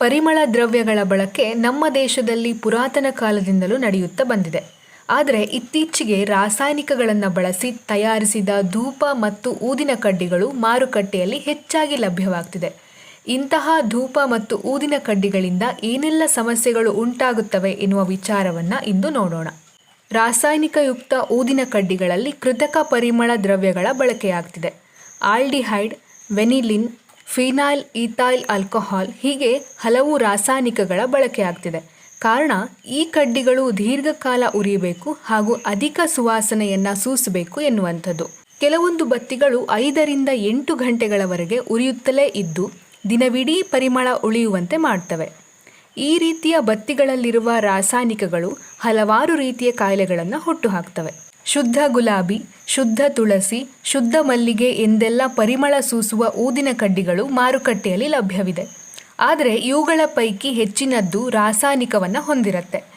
ಪರಿಮಳ ದ್ರವ್ಯಗಳ ಬಳಕೆ ನಮ್ಮ ದೇಶದಲ್ಲಿ ಪುರಾತನ ಕಾಲದಿಂದಲೂ ನಡೆಯುತ್ತಾ ಬಂದಿದೆ. ಆದರೆ ಇತ್ತೀಚೆಗೆ ರಾಸಾಯನಿಕಗಳನ್ನು ಬಳಸಿ ತಯಾರಿಸಿದ ಧೂಪ ಮತ್ತು ಊದಿನ ಕಡ್ಡಿಗಳು ಮಾರುಕಟ್ಟೆಯಲ್ಲಿ ಹೆಚ್ಚಾಗಿ ಲಭ್ಯವಾಗ್ತಿದೆ. ಇಂತಹ ಧೂಪ ಮತ್ತು ಊದಿನ ಕಡ್ಡಿಗಳಿಂದ ಏನೆಲ್ಲ ಸಮಸ್ಯೆಗಳು ಉಂಟಾಗುತ್ತವೆ ಎನ್ನುವ ವಿಚಾರವನ್ನು ಇಂದು ನೋಡೋಣ. ರಾಸಾಯನಿಕಯುಕ್ತ ಊದಿನ ಕಡ್ಡಿಗಳಲ್ಲಿ ಕೃತಕ ಪರಿಮಳ ದ್ರವ್ಯಗಳ ಬಳಕೆಯಾಗ್ತಿದೆ. Aldehyde, vanillin phenyl, ethyl, alcohol ಹೀಗೆ ಹಲವು ರಾಸಾಯನಿಕಗಳ ಬಳಕೆಯಾಗ್ತಿದೆ. ಕಾರಣ, ಈ ಕಡ್ಡಿಗಳು ದೀರ್ಘಕಾಲ ಉರಿಯಬೇಕು ಹಾಗೂ ಅಧಿಕ ಸುವಾಸನೆಯನ್ನು ಸೂಸಬೇಕು ಎನ್ನುವಂಥದ್ದು. ಕೆಲವೊಂದು ಬತ್ತಿಗಳು ಐದರಿಂದ ಎಂಟು ಗಂಟೆಗಳವರೆಗೆ ಉರಿಯುತ್ತಲೇ ಇದ್ದು, ದಿನವಿಡೀ ಪರಿಮಳ ಉಳಿಯುವಂತೆ ಮಾಡ್ತವೆ. ಈ ರೀತಿಯ ಬತ್ತಿಗಳಲ್ಲಿರುವ ರಾಸಾಯನಿಕಗಳು ಹಲವಾರು ರೀತಿಯ ಕಾಯಿಲೆಗಳನ್ನು ಹುಟ್ಟುಹಾಕ್ತವೆ. ಶುದ್ಧ ಗುಲಾಬಿ, ಶುದ್ಧ ತುಳಸಿ, ಶುದ್ಧ ಮಲ್ಲಿಗೆ ಎಂದೆಲ್ಲ ಪರಿಮಳ ಸೂಸುವ ಊದಿನ ಕಡ್ಡಿಗಳು ಮಾರುಕಟ್ಟೆಯಲ್ಲಿ ಲಭ್ಯವಿದೆ. ಆದರೆ ಇವುಗಳ ಪೈಕಿ ಹೆಚ್ಚಿನದ್ದು ರಾಸಾಯನಿಕವನ್ನು ಹೊಂದಿರುತ್ತೆ.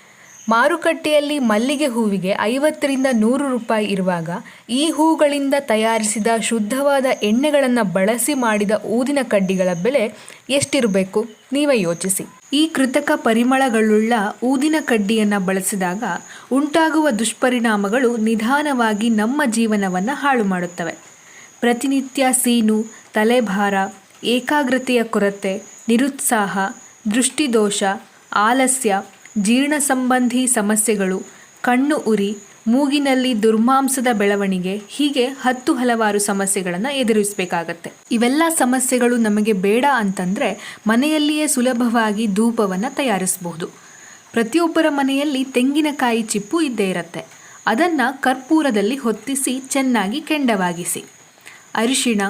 ಮಾರುಕಟ್ಟೆಯಲ್ಲಿ ಮಲ್ಲಿಗೆ ಹೂವಿಗೆ ಐವತ್ತರಿಂದ ನೂರು ರೂಪಾಯಿ ಇರುವಾಗ ಈ ಹೂಗಳಿಂದ ತಯಾರಿಸಿದ ಶುದ್ಧವಾದ ಎಣ್ಣೆಗಳನ್ನು ಬಳಸಿ ಮಾಡಿದ ಊದಿನ ಕಡ್ಡಿಗಳ ಬೆಲೆ ಎಷ್ಟಿರಬೇಕು? ನೀವೇ ಯೋಚಿಸಿ. ಈ ಕೃತಕ ಪರಿಮಳಗಳುಳ್ಳ ಊದಿನ ಕಡ್ಡಿಯನ್ನು ಬಳಸಿದಾಗ ಉಂಟಾಗುವ ದುಷ್ಪರಿಣಾಮಗಳು ನಿಧಾನವಾಗಿ ನಮ್ಮ ಜೀವನವನ್ನು ಹಾಳು ಮಾಡುತ್ತವೆ. ಪ್ರತಿನಿತ್ಯ ಸೀನು, ತಲೆಭಾರ, ಏಕಾಗ್ರತೆಯ ಕೊರತೆ, ನಿರುತ್ಸಾಹ, ದೃಷ್ಟಿದೋಷ, ಆಲಸ್ಯ ಜೀರ್ಣ ಸಂಬಂಧಿ ಸಮಸ್ಯೆಗಳು, ಕಣ್ಣು ಉರಿ, ಮೂಗಿನಲ್ಲಿ ದುರ್ಮಾಂಸದ ಬೆಳವಣಿಗೆ, ಹೀಗೆ ಹತ್ತು ಹಲವಾರು ಸಮಸ್ಯೆಗಳನ್ನು ಎದುರಿಸಬೇಕಾಗತ್ತೆ. ಇವೆಲ್ಲ ಸಮಸ್ಯೆಗಳು ನಮಗೆ ಬೇಡ ಅಂತಂದರೆ ಮನೆಯಲ್ಲಿಯೇ ಸುಲಭವಾಗಿ ಧೂಪವನ್ನು ತಯಾರಿಸಬಹುದು ಪ್ರತಿಯೊಬ್ಬರ ಮನೆಯಲ್ಲಿ ತೆಂಗಿನಕಾಯಿ ಚಿಪ್ಪು ಇದ್ದೇ ಇರುತ್ತೆ. ಅದನ್ನು ಕರ್ಪೂರದಲ್ಲಿ ಹೊತ್ತಿಸಿ ಚೆನ್ನಾಗಿ ಕೆಂಡವಾಗಿಸಿ. ಅರಿಶಿಣ,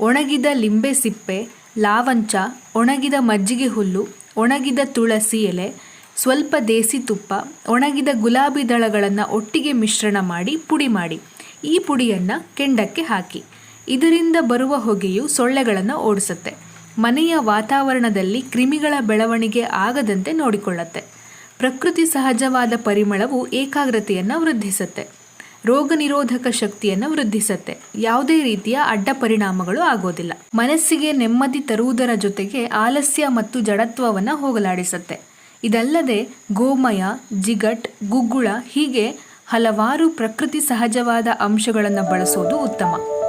ಒಣಗಿದ ಲಿಂಬೆ ಸಿಪ್ಪೆ, ಲಾವಂಚ, ಒಣಗಿದ ಮಜ್ಜಿಗೆ ಹುಲ್ಲು, ಒಣಗಿದ ತುಳಸಿ ಎಲೆ ಸ್ವಲ್ಪ ದೇಸಿ ತುಪ್ಪ, ಒಣಗಿದ ಗುಲಾಬಿ ದಳಗಳನ್ನು ಒಟ್ಟಿಗೆ ಮಿಶ್ರಣ ಮಾಡಿ ಪುಡಿ ಮಾಡಿ. ಈ ಪುಡಿಯನ್ನು ಕೆಂಡಕ್ಕೆ ಹಾಕಿ. ಇದರಿಂದ ಬರುವ ಹೊಗೆಯು ಸೊಳ್ಳೆಗಳನ್ನು ಓಡಿಸುತ್ತೆ. ಮನೆಯ ವಾತಾವರಣದಲ್ಲಿ ಕ್ರಿಮಿಗಳ ಬೆಳವಣಿಗೆ ಆಗದಂತೆ ನೋಡಿಕೊಳ್ಳುತ್ತೆ. ಪ್ರಕೃತಿ ಸಹಜವಾದ ಪರಿಮಳವು ಏಕಾಗ್ರತೆಯನ್ನು ವೃದ್ಧಿಸುತ್ತೆ. ರೋಗ ನಿರೋಧಕ ಶಕ್ತಿಯನ್ನು ವೃದ್ಧಿಸುತ್ತೆ. ಯಾವುದೇ ರೀತಿಯ ಅಡ್ಡ ಪರಿಣಾಮಗಳು ಆಗೋದಿಲ್ಲ. ಮನಸ್ಸಿಗೆ ನೆಮ್ಮದಿ ತರುವುದರ ಜೊತೆಗೆ ಆಲಸ್ಯ ಮತ್ತು ಜಡತ್ವವನ್ನು ಹೋಗಲಾಡಿಸುತ್ತೆ. ಇದಲ್ಲದೆ ಗೋಮಯ ಜಿಗಟ್ ಗುಗ್ಗುಳ ಹೀಗೆ ಹಲವಾರು ಪ್ರಕೃತಿ ಸಹಜವಾದ ಅಂಶಗಳನ್ನು ಬಳಸೋದು ಉತ್ತಮ.